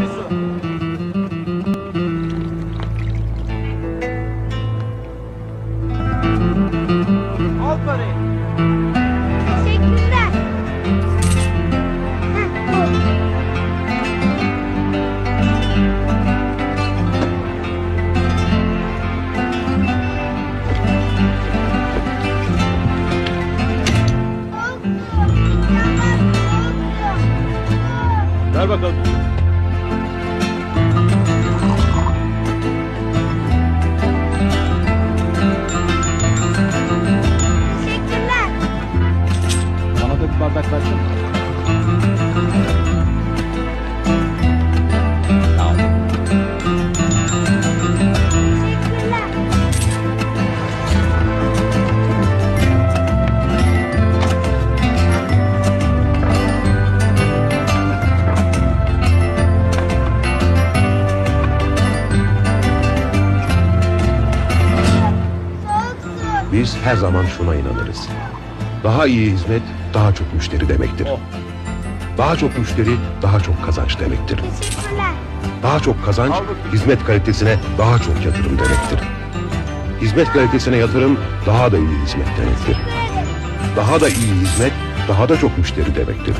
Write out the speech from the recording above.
bir su. Al parayı. Teşekkürler. Heh, bu. Su. Yalan, soğuk su. Ver bakalım. Su. Biz her zaman şuna inanırız. Daha iyi hizmet, daha çok müşteri demektir. Oh. Daha çok müşteri, daha çok kazanç demektir. Daha çok kazanç, hizmet kalitesine daha çok yatırım demektir. Hizmet kalitesine yatırım, daha da iyi hizmet demektir. Daha da iyi hizmet, daha da çok müşteri demektir.